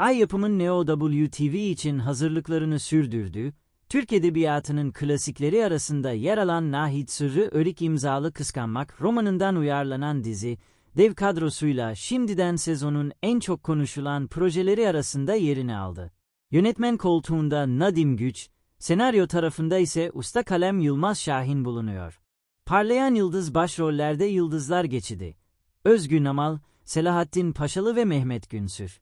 Ay yapımın Neo WTV için hazırlıklarını sürdürdüğü, Türk Edebiyatı'nın klasikleri arasında yer alan Nahit Sırrı Örik imzalı Kıskanmak romanından uyarlanan dizi, dev kadrosuyla şimdiden sezonun en çok konuşulan projeleri arasında yerini aldı. Yönetmen koltuğunda Nadim Güç, senaryo tarafında ise usta kalem Yılmaz Şahin bulunuyor. Parlayan yıldız başrollerde Yıldızlar Geçidi. Özgün Amal, Selahattin Paşalı ve Mehmet Günsür.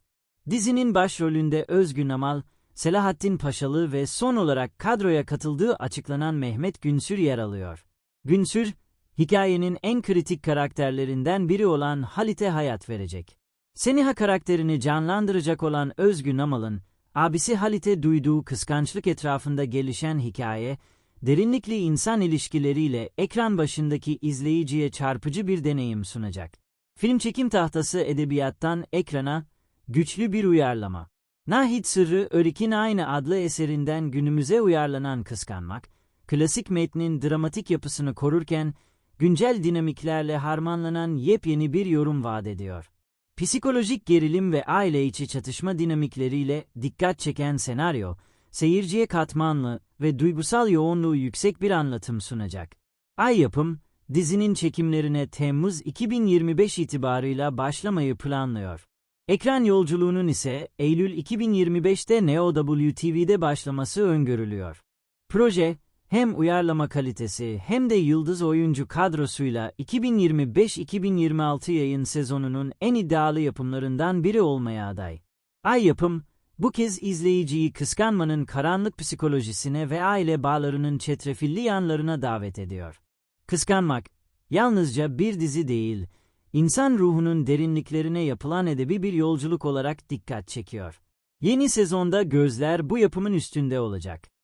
Dizinin başrolünde Özgün Amal, Selahattin Paşalı ve son olarak kadroya katıldığı açıklanan Mehmet Günsür yer alıyor. Günsür, hikayenin en kritik karakterlerinden biri olan Halit'e hayat verecek. Seniha karakterini canlandıracak olan Özgün Amal'ın, abisi Halit'e duyduğu kıskançlık etrafında gelişen hikaye, derinlikli insan ilişkileriyle ekran başındaki izleyiciye çarpıcı bir deneyim sunacak. Film çekim tahtası edebiyattan ekrana, güçlü bir uyarlama. Nahit Sırrı Örik'in aynı adlı eserinden günümüze uyarlanan Kıskanmak, klasik metnin dramatik yapısını korurken, güncel dinamiklerle harmanlanan yepyeni bir yorum vaat ediyor. Psikolojik gerilim ve aile içi çatışma dinamikleriyle dikkat çeken senaryo, seyirciye katmanlı ve duygusal yoğunluğu yüksek bir anlatım sunacak. Ay Yapım, dizinin çekimlerine Temmuz 2025 itibarıyla başlamayı planlıyor. Ekran yolculuğunun ise Eylül 2025'te Neo WTV'de başlaması öngörülüyor. Proje, hem uyarlama kalitesi hem de yıldız oyuncu kadrosuyla 2025-2026 yayın sezonunun en iddialı yapımlarından biri olmaya aday. Ay Yapım, bu kez izleyiciyi kıskanmanın karanlık psikolojisine ve aile bağlarının çetrefilli yanlarına davet ediyor. Kıskanmak, yalnızca bir dizi değil, insan ruhunun derinliklerine yapılan edebi bir yolculuk olarak dikkat çekiyor. Yeni sezonda gözler bu yapımın üstünde olacak.